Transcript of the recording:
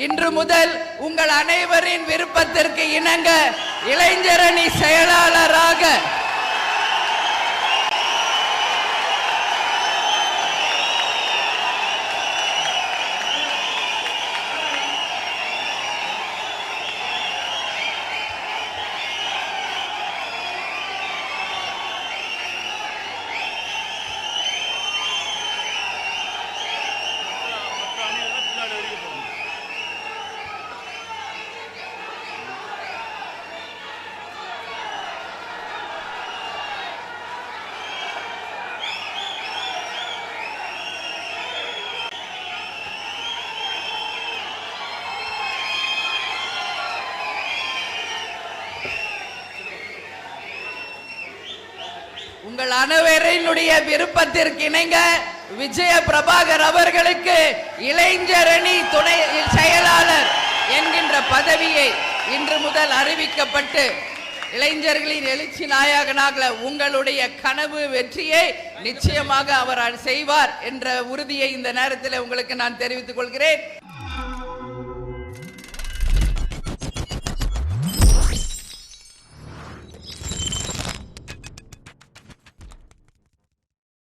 இன்று முதல் உங்கள் அனைவரின் விருப்பத்திற்கு இணங்க இளைஞரணி செயலாளர் உங்கள் அனைவரினுடைய விருப்பத்திற்கு இணங்க விஜய பிரபாகர் அவர்களுக்கு இளைஞரணி துணை செயலாளர் என்கின்ற பதவியை இன்று முதல் அறிவிக்கப்பட்டு இளைஞர்களின் எழுச்சி நாயகனாக உங்களுடைய கனவு வெற்றியை நிச்சயமாக அவர் செய்வார் என்ற உறுதியை இந்த நேரத்தில் உங்களுக்கு நான் தெரிவித்துக் கொள்கிறேன்.